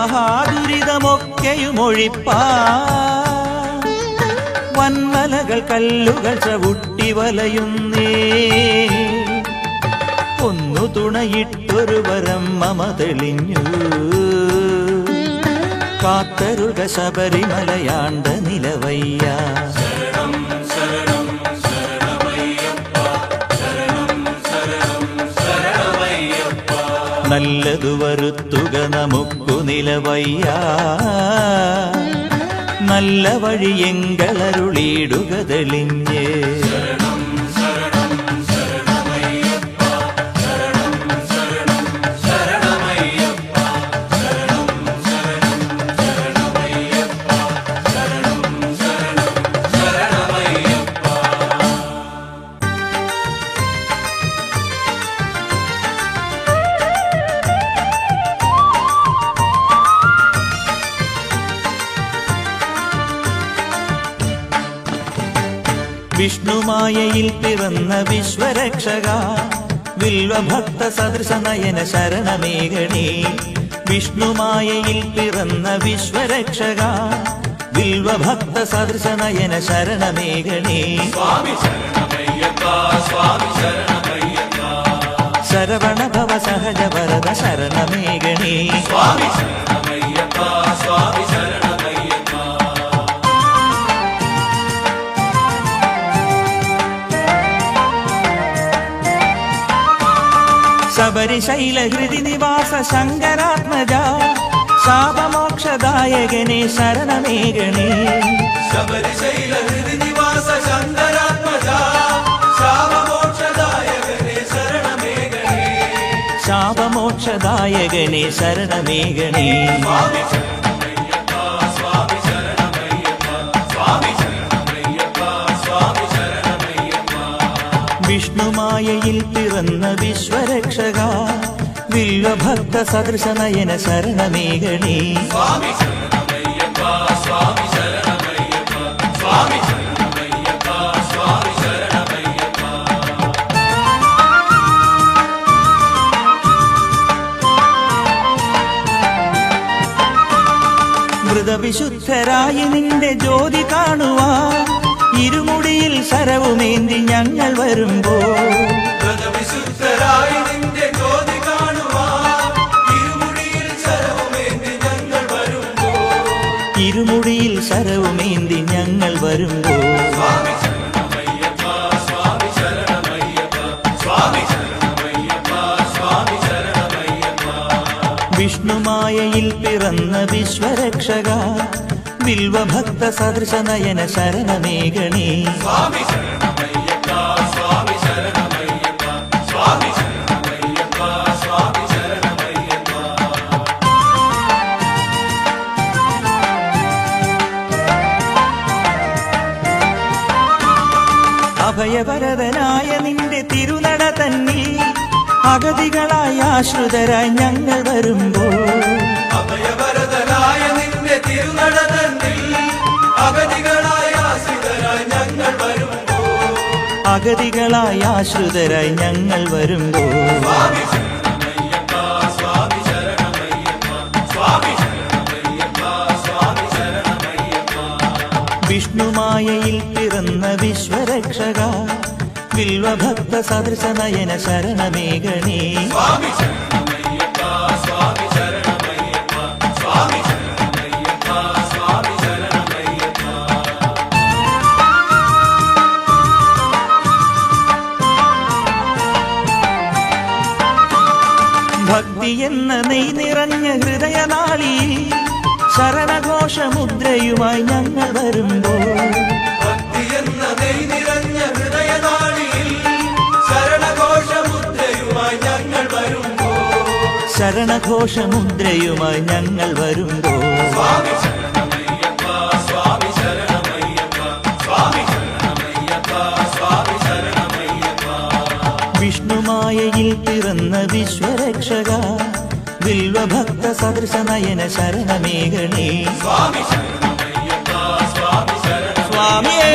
മഹാദുരിതമൊക്കെയും ഒഴിപ്പാ വൻമലകൾ കല്ലുകൾ ചവിട്ടി വലയുന്നേ ഒന്നു തുണയിട്ടൊരു വരം മമ തെളിഞ്ഞു. കാത്തരുക ശബരിമലയാണ്ട നിലവയ്യ. നല്ലതു വരുത്തുക നമുക്കു നിലവയ്യ. നല്ല വഴിയെങ്കളരുളിയിടുക തെളിഞ്ഞേ. വിഷ്ണുമായയിൽ പിറന്ന വിശ്വരക്ഷക വിൽവഭക്ത സദൃശ നയന ശരണമേഘണി വിഷ്ണുമായയിൽ പിറന്ന വിശ്വരക്ഷക വിൽവഭക്ത സദൃശ നയന ശരണമേഘണി സ്വാമി ശരണമയ്യപ്പ സ്വാമി ശരണമയ്യപ്പ. ശരവണ ഭവ സഹജ വരദ ശരണമേഘണി സ്വാമി ശരണമയ്യപ്പ ശബരിശൈലഹൃതി നിവാസ ശങ്കരാത്മജ. ശാപമോക്ഷദായകനെ ശരണമേഘണി ശബരിശൈല ഹൃദി നിവാസ ശങ്കരാത്മജ. ശാപമോക്ഷദായകനെ ശരണമേഘനേ ശാപമോക്ഷദായകനെ ശരണമേഘണി സ്വാമി ശരണമയ്യപ്പ സ്വാമി ശരണമയ്യപ്പ സ്വാമി വിഷ്ണുമായയിൽ പിറന്ന വിശ്വരക്ഷക വില്വഭക്ത സദൃശ നയന ശരണമയ്യപ്പ മൃതവിശുദ്ധരായി നിന്റെ ജ്യോതി കാണുവാ ഇരുമുടിയിൽ സരവുമേന്തി ഞങ്ങൾ നിന്റെ കാണുവാൻ ഇരുമുടിയിൽ സരവുമേന്തി ഞങ്ങൾ ശരണമയ്യപ്പ. വിഷ്ണുമായയിൽ പിറന്ന വിശ്വരക്ഷക വിൽവഭക്ത സദൃശ നയന ശരണമേഖണി അഭയവരതനായ നിന്റെ തിരുനട തന്നിൽ അഗതികളായ ആശ്രിതരായി ഞങ്ങൾ വരുമ്പോൾ അഗതികളായ ആശ്രിതരായി ഞങ്ങൾ വരുമ്പോൾ വിഷ്ണുമായയിൽ പിറന്ന വിശ്വരക്ഷക വിൽവഭക്ത സദൃശ നയന ഭക്തി എന്ന നെയ് നിറഞ്ഞ ഹൃദയനാളി ശരണഘോഷമുദ്രയുമായി ഞങ്ങൾ വരുമ്പോൾ. ഭക്തി എന്ന നെയ് നിറഞ്ഞ ഹൃദയനാളിയിൽ ശരണഘോഷമുദ്രയുമായി ഞങ്ങൾ വരുമ്പോൾ. ശരണഘോഷമുദ്രയുമായി ഞങ്ങൾ വരുമ്പോൾ. വിഷ്ണുമായയിൽ പിറന്ന വിശ്വരക്ഷക വിൽവഭക്ത സദൃശ നയന ശരണമേഘണി സ്വാമി ശരണമയ്യപ്പ സ്വാമി ശരണ സ്വാമിയേ!